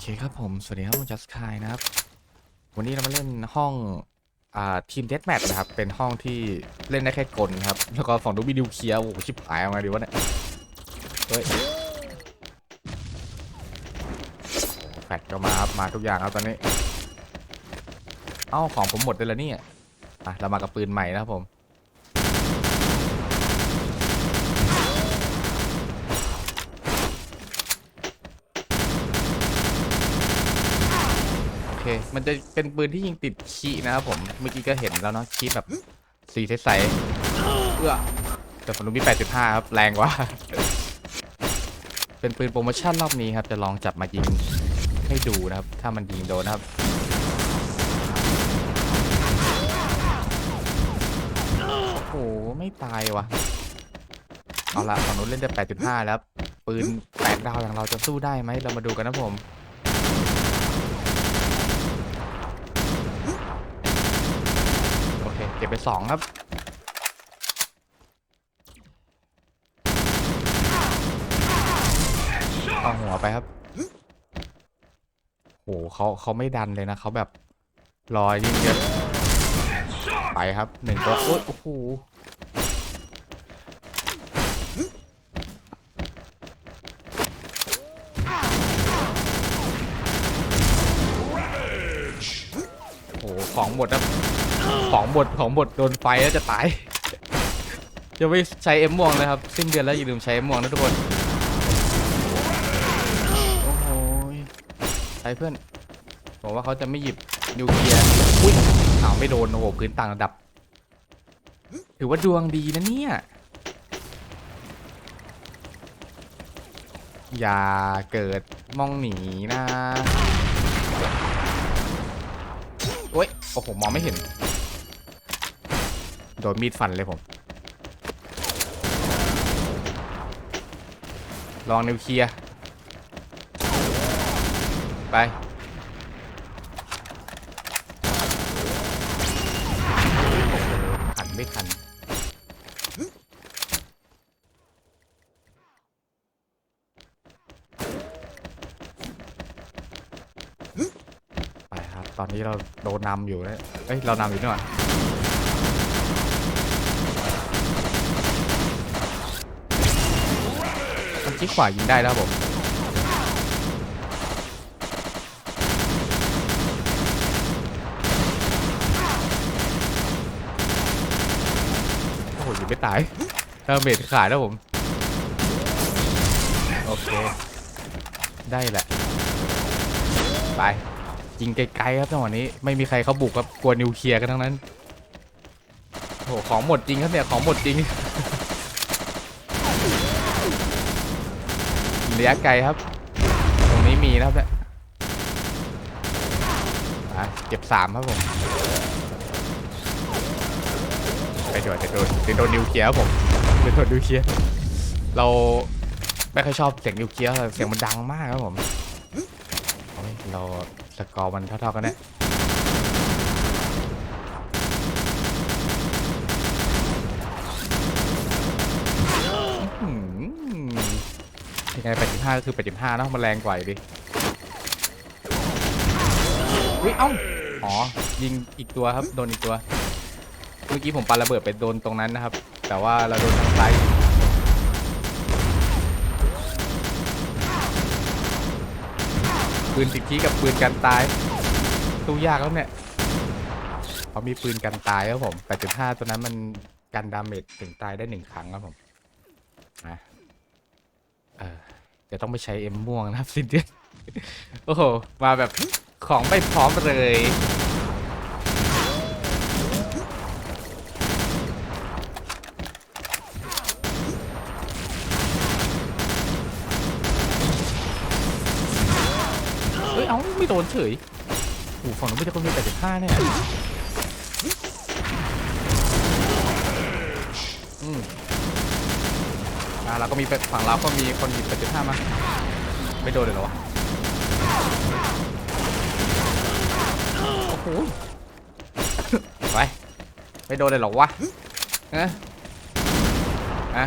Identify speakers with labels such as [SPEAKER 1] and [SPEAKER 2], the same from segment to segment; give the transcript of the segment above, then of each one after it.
[SPEAKER 1] เคครับผม สวัสดีครับผมจัสคายนะครับ วันนี้เรามาเล่นห้องอ่าทีมเดสแมทนะครับ เป็นห้องที่เล่นได้แค่กลครับ แล้วก็ฝั่งดูบิดิวเคลียร์โอ้โหชิบหายเอาไงดีวะเนี่ย เฮ้ยแฟดก็มาครับมาทุกอย่างครับตอนนี้ เอ้าของผมหมดเลยแล้วเนี่ยอะเรามากับปืนใหม่นะครับผม โอเค มันจะเป็นปืนที่ยิงติดขีนะครับผม เมื่อกี้ก็เห็นแล้วเนาะขีแบบสีใสๆเอื้อแต่ผมดูมี8.5 ครับ แรงกว่า เป็นปืนโปรโมชั่นรอบนี้ครับ จะลองจับมายิงให้ดูนะครับ ถ้ามันยิงโดนนะครับโอ้โหไม่ตายวะเอาละฝั่งนู้นเล่นได้8.5 แล้ว ปืนแปดดาวอย่างเราจะสู้ได้ไหม เรามาดูกันนะผม โอ เก็บไปสองครับ เอาหัวไปครับ โหเขาเขาไม่ดันเลยนะเขาแบบรอยยิงเยอะไปครับหนึ่งตัวโอ๊ยโอ้โหโอ้โหของหมดครับ ของหมดของหมดโดนไฟแล้วจะตายจะไม่ใช้เอ็มม่วงเลยครับ สิ้นเดือนแล้วอย่าลืมใช้เอ็มม่วงนะทุกคนโอ้โหใช้เพื่อนบอกว่าเขาจะไม่หยิบนิวเคลียร์อุ้ยอ้าวไม่โดนโอ้โหพื้นต่างระดับ ถือว่าดวงดีนะเนี่ยอย่าเกิดมองหนีนะโอ้ยโอ้โหมองไม่เห็น โดนมีดฟันเลยผมลองนิวเคลียร์ไปขันไม่ขัน ไปครับ ตอนนี้เราโดนนำอยู่นะเอ้ย เรานำอยู่นี่หว่า มันคลิกขวายิงได้แล้วครับผมโอ้โหยิงไม่ตายดาเมจขาดแล้วผม โอเค ได้แหละ ไปยิงไกลๆครับจังหวะนี้ไม่มีใครเขาบุกครับกลัวนิวเคลียร์กันทั้งนั้นโอ้โหของหมดจริงครับเนี่ยของหมดจริง ระยะไกลครับ ตรงนี้มีนะครับเนี่ยเก็บสามครับผม ไปโดนจะโดนจะโดนนิวเคลียร์ครับผมจะโดนนิวเคลียร์เราไม่ค่อยชอบเสียงนิวเคลียร์เสียงมันดังมากครับผมเราสกอร์มันเท่าๆกันเนี่ยอื้อหือ ยังไง85ก็คือ85เนอะมันแรงกว่าอยู่ดิอุ้ยเอ้าอ๋อยิงอีกตัวครับโดนอีกตัว เมื่อกี้ผมปาระเบิดไปโดนตรงนั้นนะครับ แต่ว่าเราโดนทางซ้ายปืนติดขี้กับปืนกันตายตู้ยากแล้วเนี่ยเขามีปืนกันตายครับผม 8.5 ตัวนั้นมันกันดาเมจถึงตายได้หนึ่งครั้งครับผมนะ เออจะต้องไปใช้เอ็มม่วงนะครับสิ้นเดือนโอ้โห มาแบบของไม่พร้อมเลยเอ้ย เอ้า ไม่โดนเฉยโอ้ฝั่งนู้นไม่ใช่คนมี85เนี่ยอืม อ่าเราก็มีฝั่งเราก็มีคนหยิบ85มา ไม่โดนเลยเหรอวะโอ้โหไปไม่โดนเลยเหรอวะเอะอะ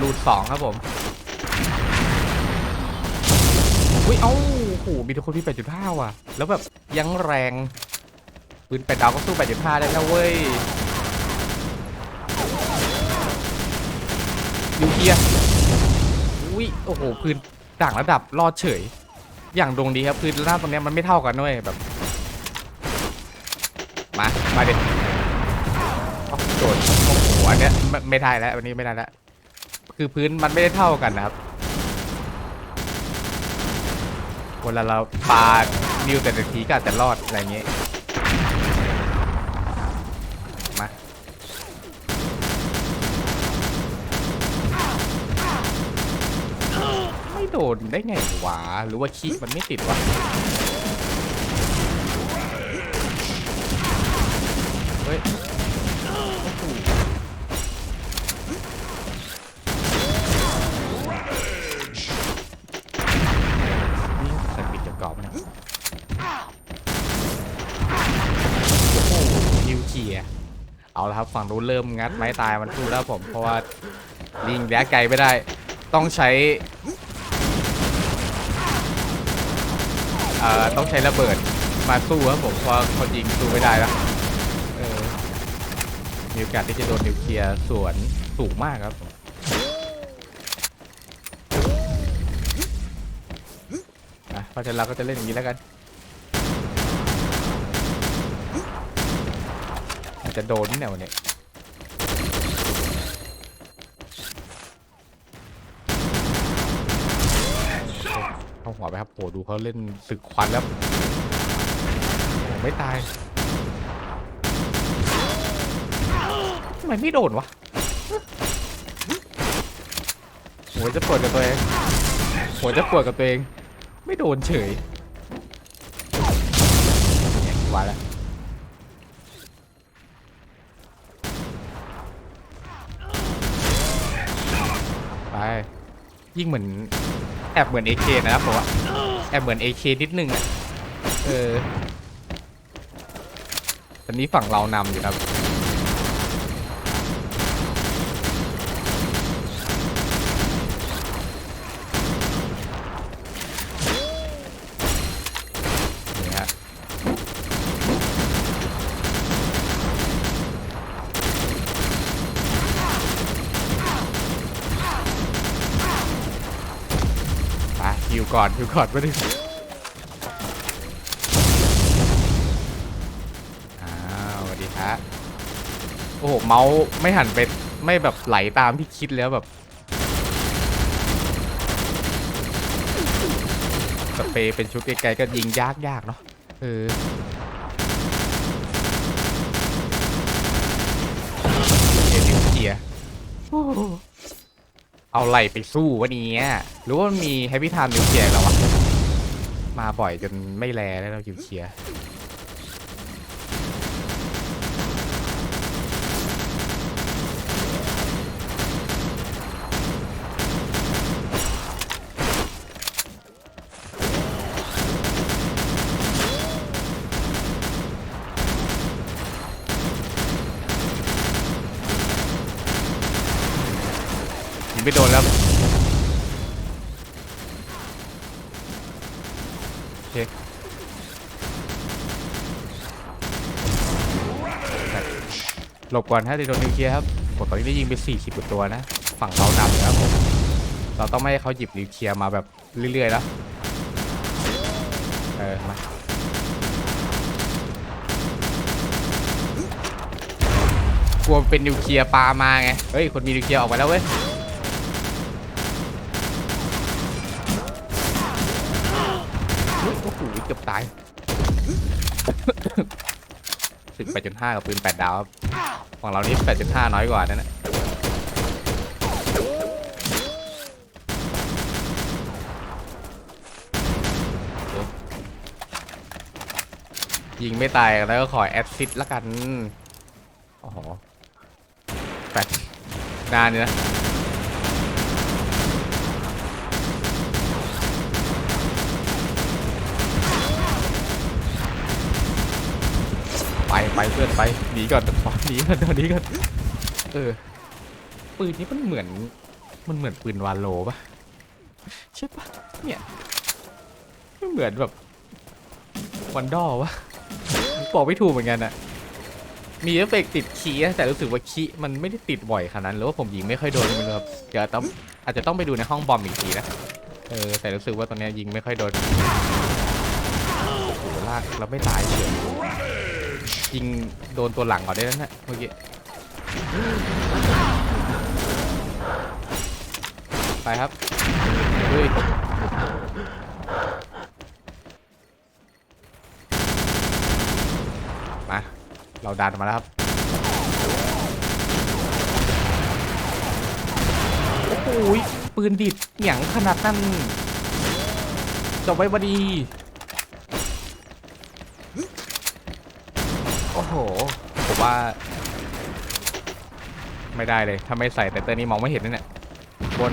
[SPEAKER 1] รูดสองครับผมอุ้ยเอ้าโอ้โหมีทุกคนที่8.5ว่ะ แล้วแบบยังแรง ปืนแปดดาวก็สู้8.5ได้นะเว้ยนิวเคียอุ้ยโอ้โหพื้นต่างระดับรอดเฉย อย่างดวงดีครับพื้นระดับตรงเนี้ยมันไม่เท่ากันด้วยแบบ มา มาเด็ดโดดโอ้โหอันเนี้ยไม่ได้แล้ววันนี้ไม่ได้แล้วคือพื้นมันไม่ได้เท่ากันนะครับเวลาเราปานิวแต่ละทีก็อาจจะรอดอะไรเงี้ย มา ไม่โดนได้ไงวะหรือว่าคีย์มันไม่ติดวะเฮ้ยนี่สัตว์ปิดจะกรอบนะโอ้นิวเคลียร์เอาละครับฝั่งนู้นเริ่มงัดไม้ตายมันสู้แล้วผมเพราะว่าลิงแยกไกลไม่ได้ ต้องใช้เอ่อ ต้องใช้ระเบิดมาสู้ครับผมเพราะเขายิงสู้ไม่ได้แล้วมีโอกาสที่จะโดนนิวเคลียร์สวนสูงมากครับผมอะเพราะฉะนั้นเราก็จะเล่นอย่างนี้แล้วกัน อาจจะโดนนี่แนวเนี่ย เข้าหัวไป ครับโหดูเขาเล่นศึกควันแล้วไม่ตายทำไมไม่โดนวะหัวจะปวดกับตัวเองหัวจะปวดกับตัวเอง ไม่โดนเฉยว่าแล้วไปยิ่งเหมือน อบเหมือน AK นะครับผมว่าแอบเหมือน AK นิดนึงอะเออตอนนี้ฝั่งเรานำอยู่ครับ นี่ฮะ ไปฮิวก่อนฮิวก่อนไม่ได้อ้าวสวัสดีฮะโอ้โหเมาส์ไม่หันไปไม่แบบไหลตามที่คิดแล้วแบบสเปรย์เป็นชุดไกลๆก็ยิงยากๆเนาะเออเดี๋ยวนิวเคลียร์โอ้โห เอาไหลไปสู้วะเนี่ยหรือว่ามันมีแฮปปี้ไทม์นิวเคลียร์แล้ววะ มาบ่อยจนไม่แลแล้วเรานิวเคลียร์ยิงไม่โดนแล้ว โอเค หลบก่อนฮะเดี๋ยวโดนนิวเคลียร์ครับผมตอนนี้ได้ยิงไป 40กว่าตัวนะ ฝั่งเรานำอยู่ครับผมเราต้องไม่ให้เขาหยิบนิวเคลียร์มาแบบเรื่อยๆแล้วเออมากลัวเป็นนิวเคลียร์ปลามาไง เฮ้ย คนมีนิวเคลียร์ออกไปแล้วเว้ยอุ๊ยโอ้โหเกือบตาย สึก8.5กับปืน8ดาวครับของเรานี่8.5น้อยกว่านั่นแหละยิงไม่ตายแล้วก็ขอแอดซิดละกัน โอ้โหแปดนานอยู่นะ ไปไปเพื่อนไปหนีก่อนหนีก่อนเดี๋ยวหนีก่อนเออปืนนี้มันเหมือนมันเหมือนปืนวาโลปะใช่ปะเนี่ยไม่เหมือนแบบวันดอวะบอกไม่ถูกเหมือนกันอะมีเอฟเฟกติดคีแต่รู้สึกว่าคีมันไม่ได้ติดบ่อยขนาดนั้นหรือว่าผมยิงไม่ค่อยโดนมันเลยครับเดี๋ยวต้องอาจจะต้องไปดูในห้องบอมอีกทีนะเออแต่รู้สึกว่าตอนเนี้ยยิงไม่ค่อยโดนโอ้โหลากแล้วไม่ตายเลย ยิงโดนตัวหลังก่อนได้แล้วนะเมื่อกี้ไปครับเฮ้ยมาเราดันมาแล้วครับโอ้โหปืนดิดเหนียงขนาดนั้นจบไว้บดี โอ้โห ผมว่า ไม่ได้เลย ถ้าไม่ใส่แต่เตอร์นี้มองไม่เห็นนะเนี่ยบน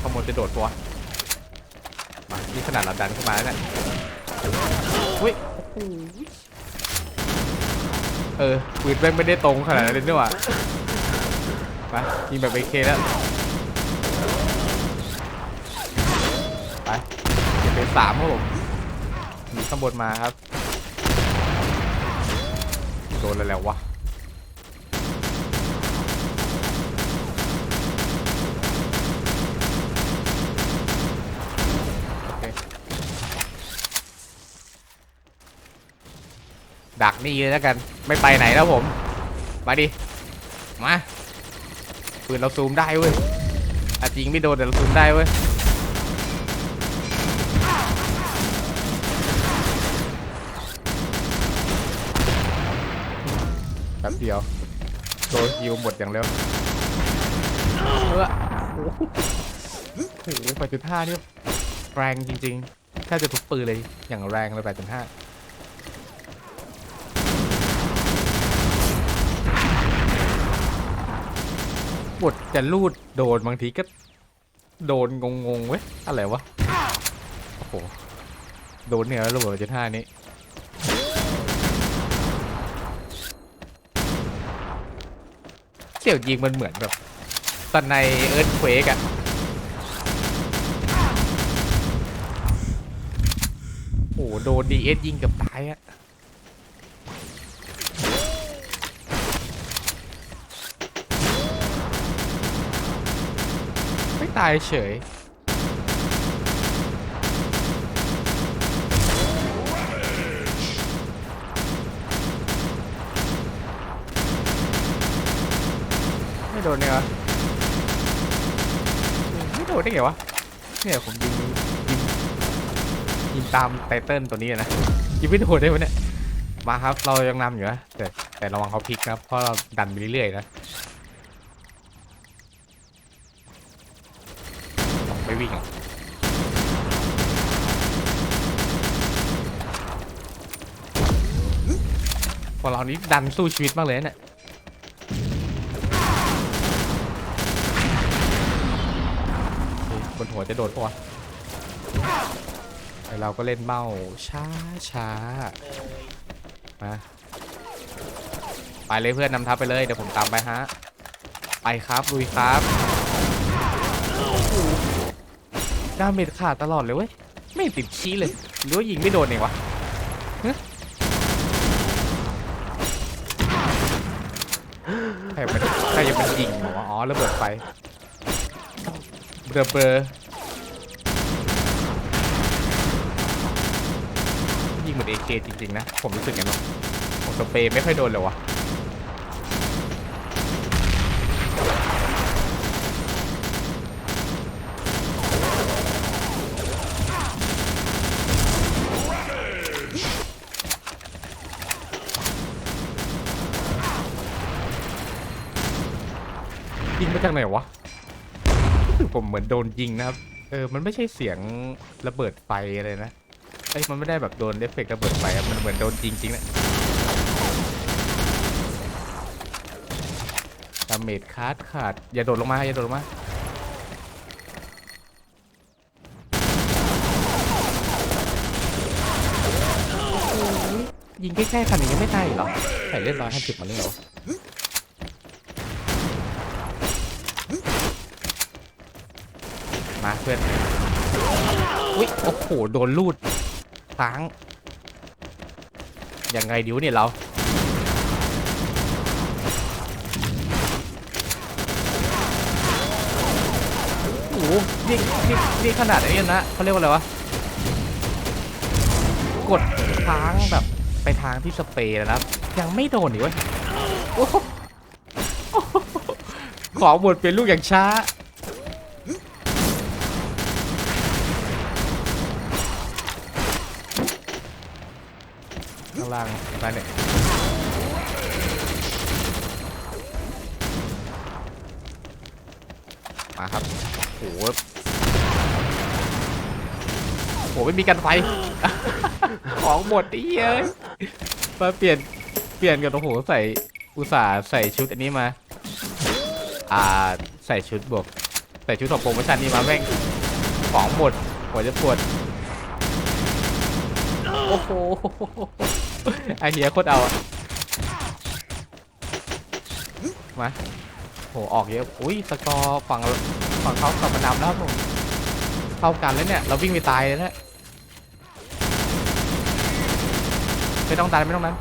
[SPEAKER 1] ขโมยจะโดดตัวมานี่ขนาดเราดันขึ้นมาแล้วเนี่ยอุ้ยเออปืนแม่งไม่ได้ตรงขนาดนั้นเลยนี่หว่ามายิงแบบเอเคแล้วไปเก็บไปสามครับผม ข้างบนมาครับ โดนแล้ววะดักนี่เลยแล้วกันไม่ไปไหนแล้วผม มาดิ มาปืนเราซูมได้เว้ยอาจริงไม่โดนแต่เราซูมได้เว้ย แป๊บเดียวโดนฮิวหมดอย่างเร็วเออโอ้โหแปดจุดห้านี่แรงจริงๆแทบจะทุกปืนเลยอย่างแรงเลยแปดจุดห้าบทจะลูดโดนบางทีก็โดนงงๆเว้ยอะไรวะ โอ้โห โดนเนี่ยแล้วระเบิดจุดห้านี้ เสี่ยวยิงมันเหมือนแบบตอนในเอิร์ธเควกอะโอ้โหโดนดีเอสยิงกับตายอะไม่ตายเฉย โดนเนี่ยวะไม่โดนได้ไงวะเนี่ยผมยิงยิงยิงตามไตเติ้ลตัวนี้นะยิงไม่โดนได้วะเนี่ยมาครับเรายังนำอยู่นะแต่แต่ระวังเขาพลิกนะเพราะเราดันไปเรื่อยๆนะไม่วิ่งหรอกพอเรานี้ดันสู้ชีวิตมากเลยนะเนี่ย บ นหัวจะโดนปะวะไอเราก็เล่นเมาช้าช้ามาไปเลยเพื่อนนำทัพไปเลยเดี๋ยวผมตามไปฮะ ไปครับลุยครับดาเมจขาดตลอดเลยเว้ย ไม่ติดชี้เลยหรือว่ายิงไม่โดนเองวะใครมันใครจะเป็นยิงวะอ๋อระเบิดไฟ เบลอเบลอยิงเหมือนเอเคจริงๆนะ ผมรู้สึกไงเนาะผมสเปรย์ไม่ค่อยโดนเลยวะยิงมาจากไหนวะ ผมเหมือนโดนยิงนะครับ เออ มันไม่ใช่เสียงระเบิดไฟอะไรนะ เอ้ย มันไม่ได้แบบโดนเอฟเฟกต์ระเบิดไฟมันเหมือนโดนจริงจริงๆนะดาเมจขาดขาด อย่าโดดลงมา อย่าโดดลงมา ยิงใกล้ๆคันนี้ยังไม่ตายเหรอ ใส่เล่นร้อยห้าสิบมาเลยเหรอ มาเพื่อนอุ้ยโอ้โหโดนลูดค้างยังไงดิวเนี่ยเราโอ้โหนี่นี่นี่ขนาดไอ้นี่นะเขาเรียกว่าอะไรวะกดค้างแบบไปทางที่สเปรย์แล้วนะยังไม่โดนอีกเว้ยของหมดเป็นลูกอย่างช้า ข้าง ล่างนั่นเนี่ยมาครับโหโหไม่มีกันไฟ ของหมดดิเอ้ยมาเปลี่ยนเปลี่ยนกันโอ้โหใส่อุตส่าห์ใส่ชุดอันนี้มา อ่าใส่ชุดบวกใส่ชุดของโปรโมชั่นนี้มาแม่งของหมดหัวจะปวดโอ้โห ไอเฮียโคตรเอาอะมาโหออกเยอะอุ้ยสกอร์ฝั่งฝั่งเขากลับมานำแล้วครับผมเท่ากันแล้วเนี่ย เราวิ่งไปตายเลยนะไม่ต้องดันไม่ต้องนั้น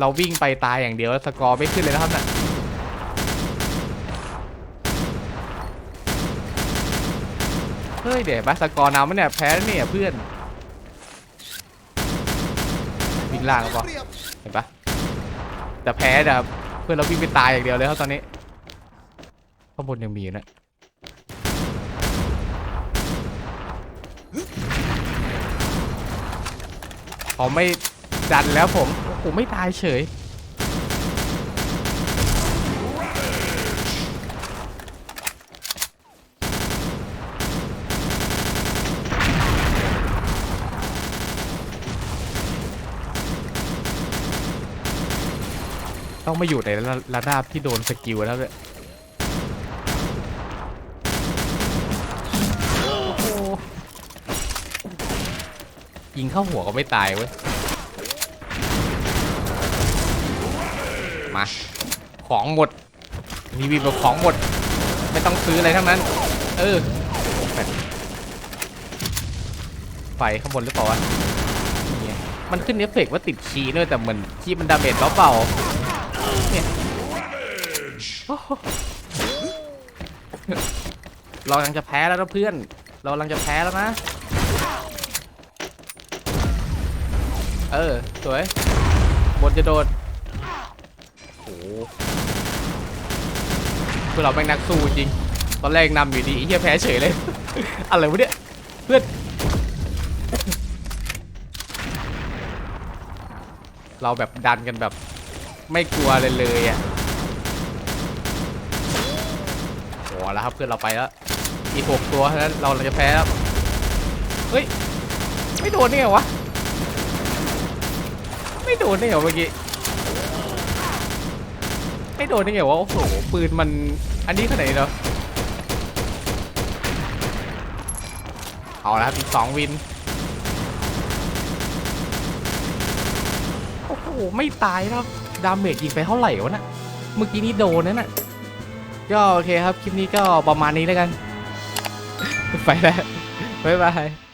[SPEAKER 1] เราวิ่งไปตายอย่างเดียวแล้วสกอร์ไม่ขึ้นเลยนะครับน่ะเฮ้ยเดี๋ยวบัสกอร์นำมันเนี่ยแพ้แล้วเนี่ยเพื่อน วิ่ง ล่างก็พอเห็นปะแต่แพ้แต่เพื่อนเราวิ่งไปตายอย่างเดียวเลยครับตอนนี้ข้างบนยังมีอยู่นะเขาไม่จันแล้วผมผมไม่ตายเฉย ต้องไมาอยู่ในระระนาบที่โดนสกิลแล้วเนี่ยยิงเข้าหัวก็ไม่ตายเว้ย มา ของหมดมีวีแบบของหมด ไม่ต้องซื้ออะไรทั้งนั้น เออ ไฟข้างบนหรือเปล่าวะมันขึ้นเอฟเฟกต์ว่าติดคีย์ด้วยแต่เหมือนคีย์มันดาเมจเบาๆ เนี่ยโอ้โหเรากำลังจะแพ้แล้วนะเพื่อน เรากำลังจะแพ้แล้วนะ เออ สวย บนจะโดนโอ้โหพวกเราแม่งนักสู้จริง ตอนแรกนำอยู่ดีเฮียแพ้เฉยเลย อะไรวะเนี่ย เพื่อน เราแบบดันกันแบบ ไม่กลัวเลยเลยอะโหแล้วครับเพื่อนเราไปแล้วอีกหกตัวเท่านั้นเราเราจะแพ้แล้วเฮ้ยไม่โดนได้ไงวะไม่โดนได้ไงวะเมื่อกี้ไม่โดนได้ไงวะโอ้โหปืนมันอันนี้ขนาดนี้เนาะเอาละครับอีกสองวินโอ้โหไม่ตายครับ ดาเมจยิงไปเท่าไหร่วะน่ะเมื่อกี้นี้โดนนั่นน่ะก็โอเคครับ คลิปนี้ก็ประมาณนี้แล้วกัน ไปแล้วบ๊ายบาย